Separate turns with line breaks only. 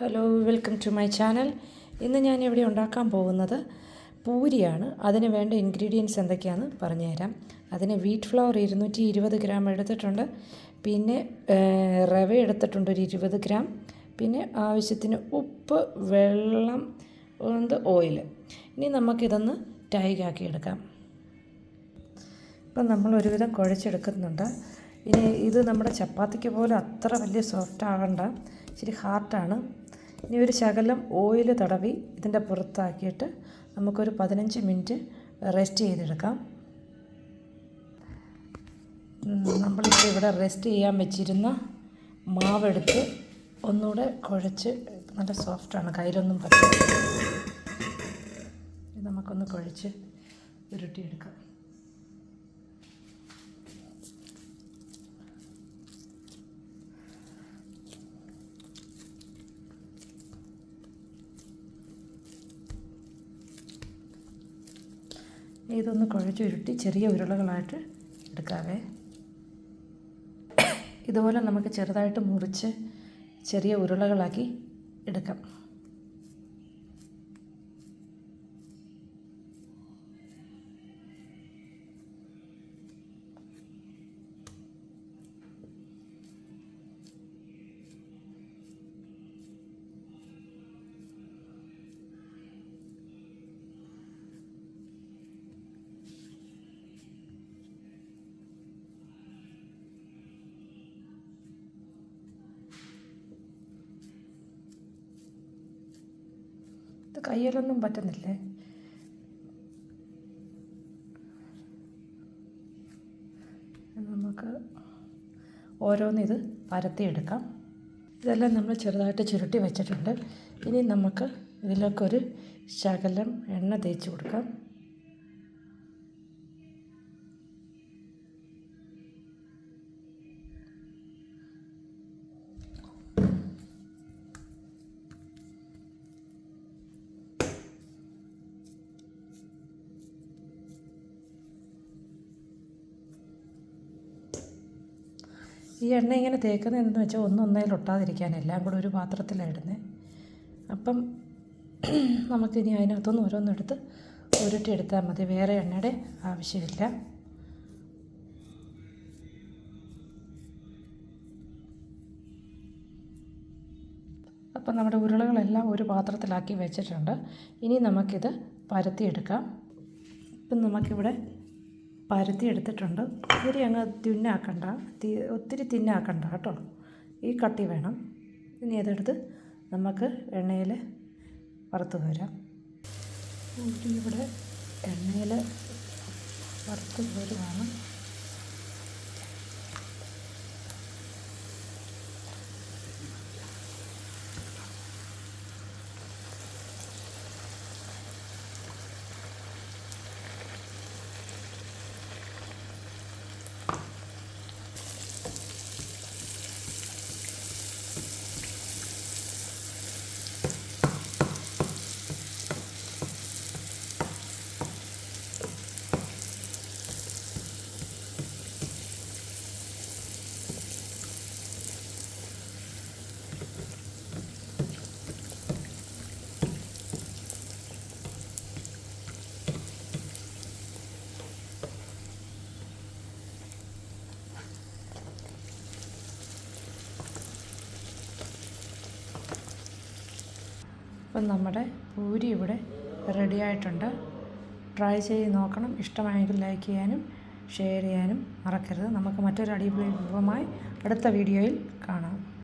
Hello welcome to my channel ഇന്ന് ഞാൻ ഇവിടെ ഉണ്ടാക്കാൻ പോകുന്നത് പൂരിയാണ്. അതിന് വേണ്ട ഇൻഗ്രീഡിയൻസ് എന്തൊക്കെയാണെന്ന് പറഞ്ഞുതരാം. അതിന് വീറ്റ് ഫ്ലവർ ഇരുന്നൂറ്റി ഇരുപത് ഗ്രാം എടുത്തിട്ടുണ്ട്. പിന്നെ റവ എടുത്തിട്ടുണ്ട് ഒരു ഇരുപത് ഗ്രാം പിന്നെ ആവശ്യത്തിന് ഉപ്പ് വെള്ളം ഓയിൽ ഇനി നമുക്കിതൊന്ന് ടൈഗാക്കി എടുക്കാം ഇപ്പം നമ്മൾ ഒരുവിധം കുഴച്ചെടുക്കുന്നുണ്ട്. ഇനി ഇത് നമ്മുടെ ചപ്പാത്തിക്ക് പോലും അത്ര വലിയ സോഫ്റ്റ് ആകണ്ട. ഇച്ചിരി ഹാർട്ടാണ് ഇനി ഒരു ശകലം ഓയിൽ തടവി ഇതിന്റെ പുറത്താക്കിയിട്ട് നമുക്കൊരു പതിനഞ്ച് മിനിറ്റ് റെസ്റ്റ് ചെയ്തെടുക്കാം. നമ്മളിപ്പോൾ ഇവിടെ റെസ്റ്റ് ചെയ്യാൻ വെച്ചിരുന്ന മാവെടുത്ത് ഒന്നുകൂടെ കുഴച്ച് നല്ല സോഫ്റ്റാണ് കയ്യിലൊന്നും പറ്റില്ല നമുക്കൊന്ന് കുഴച്ച് ഉരുട്ടിയെടുക്കാം. ഇതൊന്ന് കുഴച്ചുരുട്ടി ചെറിയ ഉരുളകളായിട്ട് എടുക്കാവേ. ഇതുപോലെ നമുക്ക് ചെറുതായിട്ട് മുറിച്ച് ചെറിയ ഉരുളകളാക്കി എടുക്കാം. ഇത് കയ്യിലൊന്നും പറ്റുന്നില്ലേ? നമുക്ക് ഓരോന്നിത് പരത്തിയെടുക്കാം. ഇതെല്ലാം നമ്മൾ ചെറുതായിട്ട് ചുരുട്ടി വെച്ചിട്ടുണ്ട്. ഇനി നമുക്ക് ഇതിലേക്കൊരു ശകലം എണ്ണ തേച്ച് കൊടുക്കാം. ഈ എണ്ണ ഇങ്ങനെ തേക്കുന്നത് എന്തെന്ന് വെച്ചാൽ ഒന്നൊന്നേൽ ഒട്ടാതിരിക്കാൻ എല്ലാം കൂടെ ഒരു പാത്രത്തിലാണ് ഇടുന്നത് അപ്പം നമുക്കിനി അതിനകത്തുനിന്ന് ഓരോന്നെടുത്ത് ഉരുട്ടിയെടുത്താൽ മതി. വേറെ എണ്ണയുടെ ആവശ്യമില്ല. അപ്പം നമ്മുടെ ഉരുളകളെല്ലാം ഒരു പാത്രത്തിലാക്കി വെച്ചിട്ടുണ്ട്. ഇനി നമുക്കിത് പരത്തിയെടുക്കാം. ഇപ്പം നമുക്കിവിടെ പരത്തി എടുത്തിട്ടുണ്ട്. ഒത്തിരി അങ്ങ് തിന്നാക്കണ്ട. ഒത്തിരി തിന്നാക്കണ്ട കേട്ടോ. ഈ കട്ടി വേണം. ഇനി അതെടുത്ത് നമുക്ക് എണ്ണയിൽ വറുത്ത് പൂരി ഇവിടെ എണ്ണയിൽ വറുത്ത് വരുവാണ് അപ്പം നമ്മുടെ പൂരി ഇവിടെ റെഡി ആയിട്ടുണ്ട് ട്രൈ ചെയ്ത് നോക്കണം. ഇഷ്ടമായെങ്കിൽ ലൈക്ക് ചെയ്യാനും ഷെയർ ചെയ്യാനും മറക്കരുത്. നമുക്ക് മറ്റൊരു അടിപൊളി വിഭവമായി അടുത്ത വീഡിയോയിൽ കാണാം.